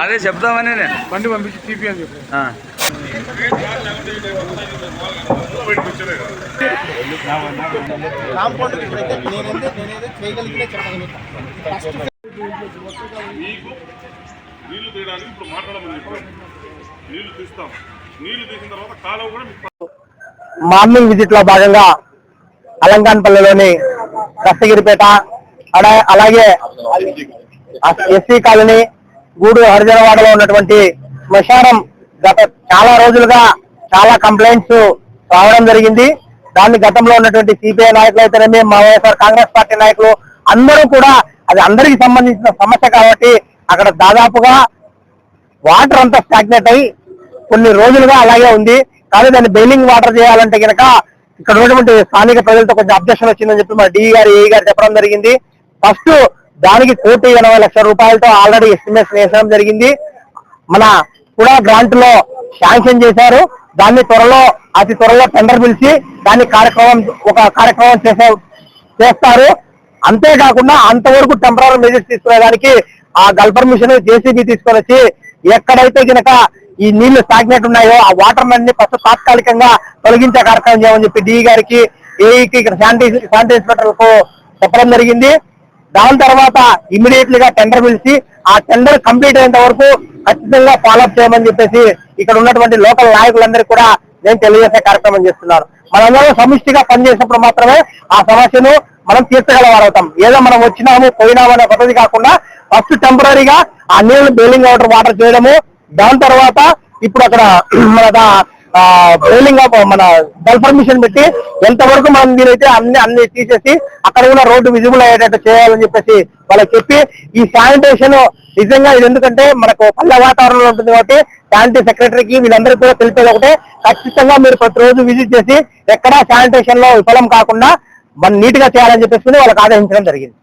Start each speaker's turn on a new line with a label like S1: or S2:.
S1: అదే చెప్తామని నేను.
S2: బండి పంపించి తీపి అని చెప్పి.
S1: ఆ.
S3: కాంపౌండ్ ఇప్పుడైతే నేనేందో నేనేదో చేయగలిగితే చెప్పగలుగుతాను ఫస్ట్
S4: నీకు నీళ్ళు తీయడానికి ఇప్పుడు మాట్లాడమని చెప్పారు. నీళ్ళు తీస్తాం. నీళ్ళు తీసిన తర్వాత కాలువ కూడా మీకు
S3: మార్నింగ్ విజిట్లో భాగంగా అలంకాన్పల్లిలోని అలా- అలాగే ఎస్సీ కాలనీ గూడు హరిజనవాడలో ఉన్నటువంటి శ్మశానం గత చాలా రోజులుగా చాలా కంప్లైంట్స్ రావడం జరిగింది. దాన్ని గతంలో ఉన్నటువంటి సిపిఐ నాయకులు అయితేనేమి మా వైఎస్ఆర్ కాంగ్రెస్ పార్టీ నాయకులు అందరూ కూడా అది అందరికి సంబంధించిన సమస్య కాబట్టి అక్కడ దాదాపుగా వాటర్ అంతా స్టాగ్నేట్ అయి కొన్ని రోజులుగా అలాగే ఉంది. కానీ దాన్ని బెయిలింగ్ వాటర్ చేయాలంటే కనుక ఇక్కడ ఉన్నటువంటి స్థానిక ప్రజలతో కొంచెం అబ్జెక్షన్ వచ్చిందని చెప్పి మా డిఈ గారు ఏఈ గారు చెప్పడం జరిగింది. ఫస్ట్ దానికి కోటి ఎనభై లక్షల రూపాయలతో ఆల్రెడీ ఎస్టిమేషన్ వేసడం జరిగింది. మన కూడా గ్రాంట్లో శాంక్షన్ చేశారు. దాన్ని త్వరలో అతి త్వరలో టెండర్ పిలిచి దాన్ని కార్యక్రమం ఒక కార్యక్రమం చేసే చేస్తారు. అంతేకాకుండా అంతవరకు టెంపరీ మెజర్స్ తీసుకునేదానికి ఆ గల్ఫర్ మిషన్ జేసీబీ తీసుకొని వచ్చి ఎక్కడైతే గనక ఈ నీళ్ళు స్టాగ్నేట్ ఉన్నాయో ఆ వాటర్ని ఫస్ట్ తాత్కాలికంగా తొలగించే కార్యక్రమం చేయమని చెప్పి డి గారికి ఏఈకి ఇక్కడ శానిటరీ శానిటరీ చెప్పడం జరిగింది. దాని తర్వాత ఇమీడియట్లీ గా టెండర్ పిలిచి ఆ టెండర్ కంప్లీట్ అయ్యేంత వరకు ఖచ్చితంగా ఫాలోఅప్ చేయమని చెప్పేసి ఇక్కడ ఉన్నటువంటి లోకల్ నాయకులందరికీ కూడా నేను తెలియజేసే కార్యక్రమం చేస్తున్నాను మనందరం సమిష్టిగా పనిచేసినప్పుడు మాత్రమే ఆ సమస్యను మనం తీర్చగలవారవుతాం. ఏదో మనం వచ్చినాము పోయినాము అనే పద్ధతి కాకుండా ఫస్ట్ టెంపరీగా ఆ నీళ్ళు బెయిలింగ్ అవుటర్ వాటర్ చేయడము దాని తర్వాత ఇప్పుడు అక్కడ మన బౌలింగ్ మన గల్ఫర్ పెట్టి ఎంతవరకు మనం దీనైతే అన్ని అన్ని తీసేసి అక్కడ కూడా రోడ్డు విజిబుల్ అయ్యేటట్టు చేయాలని చెప్పేసి వాళ్ళకి చెప్పి ఈ శానిటేషన్ నిజంగా ఇది ఎందుకంటే మనకు పల్లె వాతావరణంలో ఉంటుంది కాబట్టి శానిటరీ సెక్రటరీకి వీళ్ళందరికీ కూడా తెలిపేది ఒకటే. ఖచ్చితంగా మీరు ప్రతిరోజు విజిట్ చేసి ఎక్కడా శానిటేషన్లో విఫలం కాకుండా మన నీట్గా చేయాలని చెప్పేసి వాళ్ళకి ఆదేశించడం జరిగింది.